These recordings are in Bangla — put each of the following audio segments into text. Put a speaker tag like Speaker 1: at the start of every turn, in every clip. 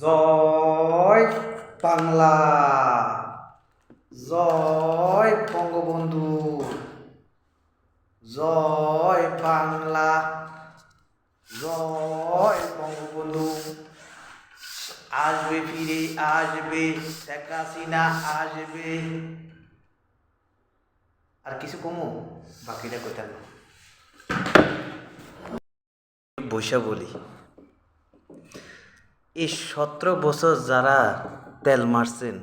Speaker 1: জয় বাংলা। জয় বঙ্গবন্ধু। জয় বাংলা। জয় বঙ্গবন্ধু। আসবে ফিরে, আসবে। শেখ হাসিনা আসবে। আর কিছু কমো? বাকিটা কোথায়? না বৈশা বলি। এই সতেরো বছর যারা তেল মারছেন,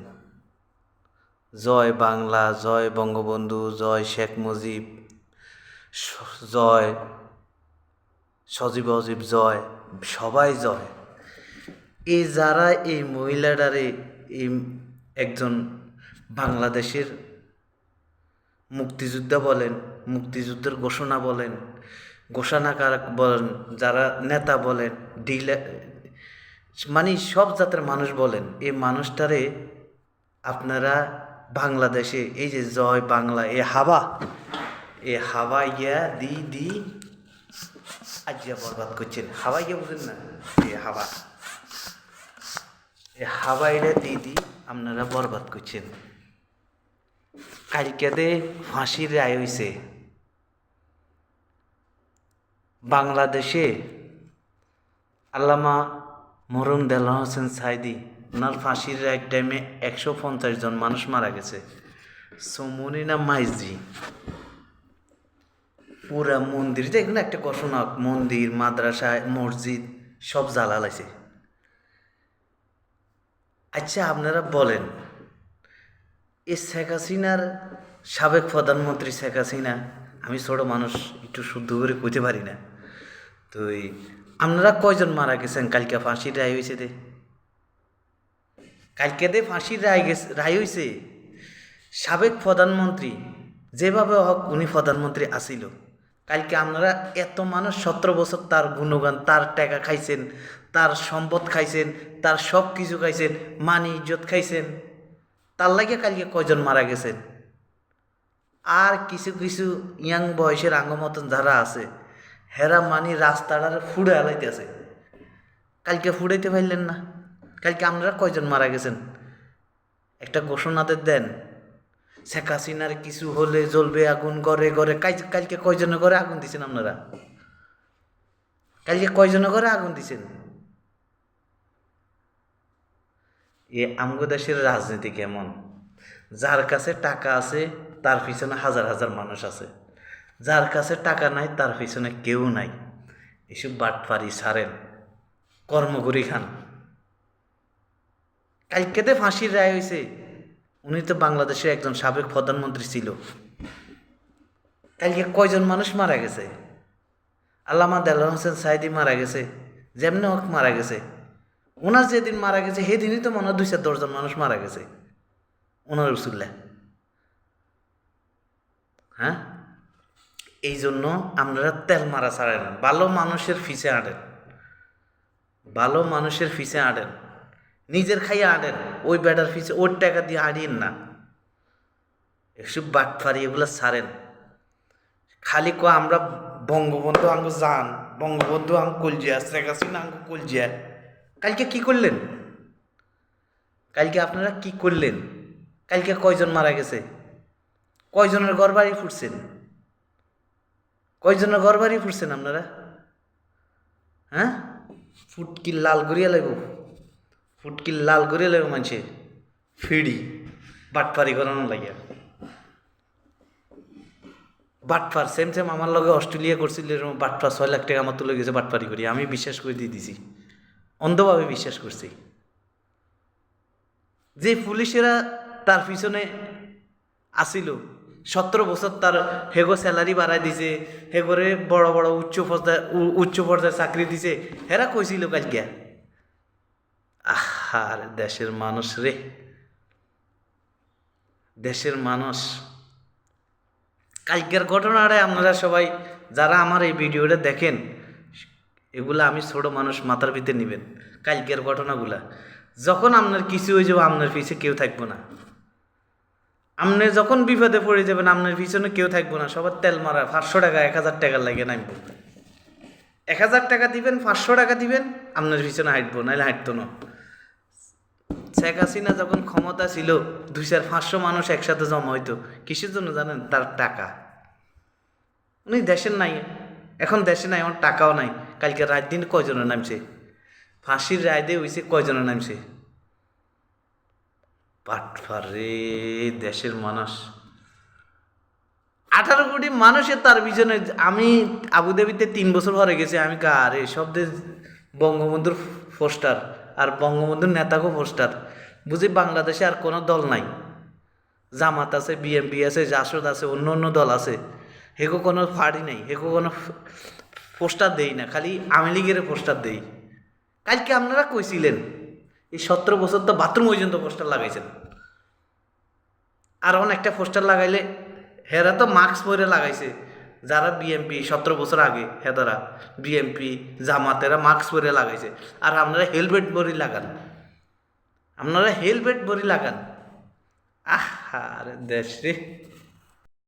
Speaker 1: জয় বাংলা, জয় বঙ্গবন্ধু, জয় শেখ মুজিব, জয় সজীব অজীব, জয়, সবাই জয়। এই যারা এই মহিলাটারে, এই একজন বাংলাদেশের মুক্তিযোদ্ধা বলেন, মুক্তিযুদ্ধের ঘোষণা বলেন ঘোষণাকারক বলেন, যারা নেতা বলেন ডিলার মানে সব জাতের মানুষ বলেন, এই মানুষটারে আপনারা বাংলাদেশে, এই যে জয় বাংলা, এ হাওয়া এ হাওয়া ইয়া দি দি আজিয়া বরবাদ করছেন। হাওয়া ইয়া বুঝেন না? এ হাওয়া এ হাওয়া এটা দি দি, আপনারা বরবাদ করছেন। কালকেতে ফাঁসির রায় হইছে। বাংলাদেশে আল্লামা মরুম দেলা হোসেন সাইদি ওনার ফাঁসির এক টাইমে একশো পঞ্চাশ জন মানুষ মারা গেছে। সমনিনা মাইজি, পুরা মন্দির, দেখুন একটা ঘোষণা মন্দির, মাদ্রাসা, মসজিদ, সব জ্বালালাইছে আচ্ছা আপনারা বলেন, এ শেখ হাসিনার সাবেক প্রধানমন্ত্রী শেখ হাসিনা, আমি ছোট মানুষ, একটু শুদ্ধ করে কইতে পারি না। তো আপনারা কয়জন মারা গেছেন? কালকে ফাঁসির রায় হয়েছে দে। কালকে দে ফাঁসির রায় গেছে রায় হয়েছে। সাবেক প্রধানমন্ত্রী, যেভাবে হোক উনি প্রধানমন্ত্রী আসিল কালকে আপনারা এত মানুষ সতেরো বছর তার গুণগান, তার টাকা খাইছেন, তার সম্পদ খাইছেন, তার সব কিছু খাইছেন, মানি, ইজ্জত খাইছেন। তার লাগে কালকে কয়জন মারা গেছেন? আর কিছু কিছু ইয়াং বয়সের আঙ্গ মতন যারা আছে হেরা মানি রাস্তাটার ফুড়ে হালাইতেছে। কালকে ফুড়াইতে পারলেন না। কালকে আপনারা কয়জন মারা গেছেন? একটা ঘোষণাতে দেন। শেখ হাসিনার কিছু হলে জ্বলবে, আগুন ঘরে ঘরে কাল- কালকে কয়জনের ঘরে আগুন দিছেন আপনারা? কালকে কয়জনের ঘরে আগুন দিছেন? এ আমগো দেশের রাজনীতি কেমন? যার কাছে টাকা আছে, তার পিছনে হাজার হাজার মানুষ আছে। যার কাছে টাকা নাই, তার পিছনে কেউ নাই। এসব বাটপারি সারেন কর্মকরি খান। কালকেতে ফাঁসির রায় হয়েছে। উনি তো বাংলাদেশের একজন সাবেক প্রধানমন্ত্রী ছিল। কালকে কয়জন মানুষ মারা গেছে? আল্লামা দেলার হোসেন সাইদি মারা গেছে, যেমনি হোক মারা গেছে। ওনার যেদিন মারা গেছে, সেদিনই তো মনে হয় দুই চার দশজন মানুষ মারা গেছে। ওনার উসুল্লা হ্যাঁ? এই জন্য আপনারা তেল মারা ছাড়েন ভালো মানুষের ফিসে আনেন ভালো মানুষের ফিসে আনেন নিজের খাইয়ে আনেন ওই বেটার ফিসে ওর টাকা দিয়ে আনিয়েন না। এসব বাটফারি এগুলো ছাড়েন। খালি ক আমরা বঙ্গবন্ধু আঙ্গ যান বঙ্গবন্ধু আঙ্গ কলজিয়া, শেখ হাসিনা আঙ্গ কলজিয়া। কালকে কি করলেন? কালকে আপনারা কি করলেন? কালকে কয়জন মারা গেছে? কয়জনের ঘর বাড়ি ফুটছেন কয়জনের ঘর বাড়ি ফুটছেন আপনারা? হ্যাঁ? ফুটকি লাল করিয়া লাগব ফুটকি লাল করিয়া লাগব মানছে। ফিডি বাটপারি করানো লাগিয়া। বাটপার সেম সেম আমার লগে অস্ট্রেলিয়া করছিল, এরকম বাটপার ছয় লাখ টাকা আমার তুলে গেছে বাটপারি করি আমি বিশ্বাস করে দিয়ে দিছি অন্ধভাবে বিশ্বাস করছি। যে পুলিশেরা তার পিছনে আসিল সতেরো বছর তার হেগো স্যালারি বাড়াই দিছে, হেগরে বড় বড় উচ্চ পর্যায়ে উচ্চ পর্যায়ে চাকরি দিছে, হেরা কইছিল কালকে, আহার দেশের মানুষ রে। দেশের মানুষ। কালকের ঘটনাটা আপনারা সবাই যারা আমার এই ভিডিওটা দেখেন, এগুলা আমি ছোট মানুষ মাথার ভিতরে নেবেন, কালকের ঘটনাগুলা। যখন আপনার কিছু হয়ে যাবে, আপনার পিছিয়ে কেউ থাকব না। আপনি যখন বিপদে পড়ে যাবেন আপনার পিছনে কেউ থাকব না। সবার তেল মারা পাঁচশো টাকা, এক হাজার টাকা লাগে নামবো এক হাজার টাকা দিবেন, পাঁচশো টাকা দিবেন আপনার পিছনে হাঁটবো নাহলে হাঁটতো না। শেখ হাসিনা যখন ক্ষমতা ছিল, দুই চার, পাঁচশো মানুষ একসাথে জমা হইতো। কিসের জন্য জানেন? তার টাকা। উনি দেশের নাই। এখন দেশে নাই আমার টাকাও নাই। কালকে রাত দিন কয়জনের নামছে? ফাঁসির রায় দিয়ে হয়েছে কয়জনের নামছে? পাটফার দেশের মানুষ। আঠারো কোটি মানুষের তার পিছনে আমি আবুধাবিতে তিন বছর পরে গেছি, আমি কার আরে সব দেশ বঙ্গবন্ধুর পোস্টার আর বঙ্গবন্ধুর নেতাকেও পোস্টার বুঝি বাংলাদেশে আর কোনো দল নাই। জামাত আছে বিএমপি আছে, জাসদ আছে, অন্য অন্য দল আছে। হেকো কোনো ফাড়ি নাই, হেকো কোনো পোস্টার দেই না, খালি আওয়ামী লীগের পোস্টার দেই। কালকে আপনারা কইছিলেন এই সতেরো বছর তো বাথরুম পর্যন্ত পোস্টার লাগাইছেন। আর অনেকটা পোস্টার লাগাইলে হেরা তো মাস্ক পরে লাগাইছে। যারা বিএমপি সতেরো বছর আগে হেদারা বিএমপি জামাতেরা মাস্ক পরে লাগাইছে। আর আপনারা হেলমেট বড়ি লাগান। আপনারা হেলমেট বড়ি লাগান। আহ, আরে দেশ রে।